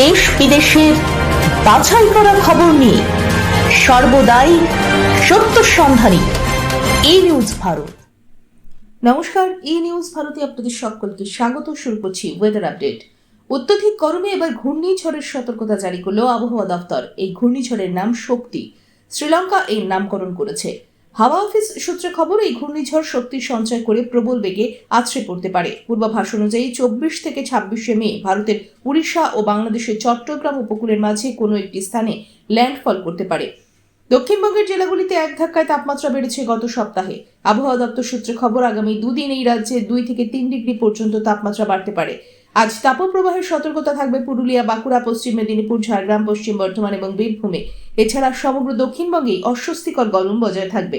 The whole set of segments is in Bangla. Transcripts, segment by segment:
দেশ বিদেশের বাছাই করা খবর নিয়ে সর্বদাই সত্য সন্ধানী এই নিউজ ভারত। নমস্কার ই নিউজ ভারতে আপনাদের সকলকে স্বাগত, শুরু করছি ওয়েদার আপডেট অত্যধিক গরমে এবার ঘূর্ণিঝড়ের সতর্কতা জারি করল আবহাওয়া দপ্তর। এই ঘূর্ণিঝড়ের নাম শক্তি। শ্রীলঙ্কা এর নামকরণ করেছে। হাওয়া অফিস সূত্রে খবর, এই ঘূর্ণিঝড় শক্তি সঞ্চয় করে প্রবল বেগে আছড়ে পড়তে পারে। পূর্বাভাস অনুযায়ী চব্বিশ থেকে ছাব্বিশে মে ভারতের উড়িষ্যা ও বাংলাদেশের চট্টগ্রাম উপকূলের মাঝে কোনো একটি স্থানে ল্যান্ডফল করতে পারে। দক্ষিণবঙ্গের জেলাগুলিতে এক ধাক্কায় তাপমাত্রা বেড়েছে গত সপ্তাহে। আবহাওয়া দপ্তর সূত্রে খবর, আগামী দুদিন এই রাজ্যে দুই থেকে তিন ডিগ্রি পর্যন্ত তাপমাত্রা বাড়তে পারে। আজ তাপপ্রবাহের সতর্কতা থাকবে পুরুলিয়া, বাঁকুড়া, পশ্চিম মেদিনীপুর, ঝাড়গ্রাম, পশ্চিম বর্ধমান এবং বীরভূমে। এছাড়া সমগ্র দক্ষিণবঙ্গেই অস্বস্তিকর গরম বজায় থাকবে।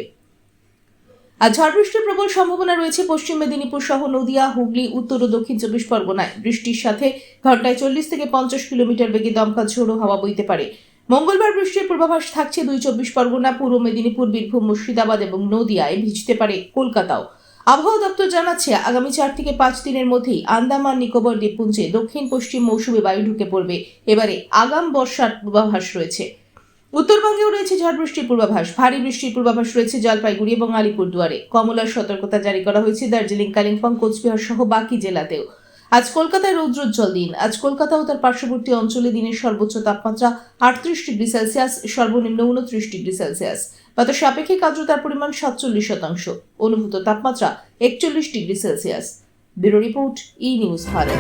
আজ ঝড় বৃষ্টির প্রবল সম্ভাবনা রয়েছে পশ্চিম মেদিনীপুর সহ নদিয়া, হুগলি, উত্তর ও দক্ষিণ চব্বিশ পরগনায়। বৃষ্টির সাথে ঘন্টায় চল্লিশ থেকে পঞ্চাশ কিলোমিটার বেগে দমকা ঝোড়ো হাওয়া বইতে পারে। মঙ্গলবার বৃষ্টির পূর্বাভাস থাকছে দুই চব্বিশ পরগনা, পূর্ব মেদিনীপুর, বীরভূম, মুর্শিদাবাদ এবং নদিয়ায় ভিজতে পারে কলকাতাও। আবহাওয়া দপ্তর জানাচ্ছে, আগামী চার থেকে পাঁচ দিনের মধ্যেই আন্দামান, নিকোবর, দ্বীপপুঞ্জে দক্ষিণ, পশ্চিম মৌসুমী বায়ু ঢুকে পড়বে। এবারে আগাম বর্ষার পূর্বাভাস রয়েছে। উত্তরবঙ্গেও রয়েছে ঝড় বৃষ্টির পূর্বাভাস। ভারী বৃষ্টির পূর্বাভাস রয়েছে জলপাইগুড়ি এবং আলিপুরদুয়ারে। কমলার সতর্কতা জারি করা হয়েছে দার্জিলিং, কালিম্পং, কোচবিহার সহ বাকি জেলাতেও। আজ কলকাতায় রৌদ্রোজ্জ্বল দিন। আজ কলকাতা ও তার পার্শ্ববর্তী অঞ্চলে দিনের সর্বোচ্চ তাপমাত্রা আটত্রিশ ডিগ্রি সেলসিয়াস, সর্বনিম্ন উনত্রিশ ডিগ্রি সেলসিয়াস। বাতাস সাপেক্ষিক আর্দ্রতার পরিমাণ সাতচল্লিশ শতাংশ। অনুভূত তাপমাত্রা একচল্লিশ degree Celsius. Bureau report, E news Bharat.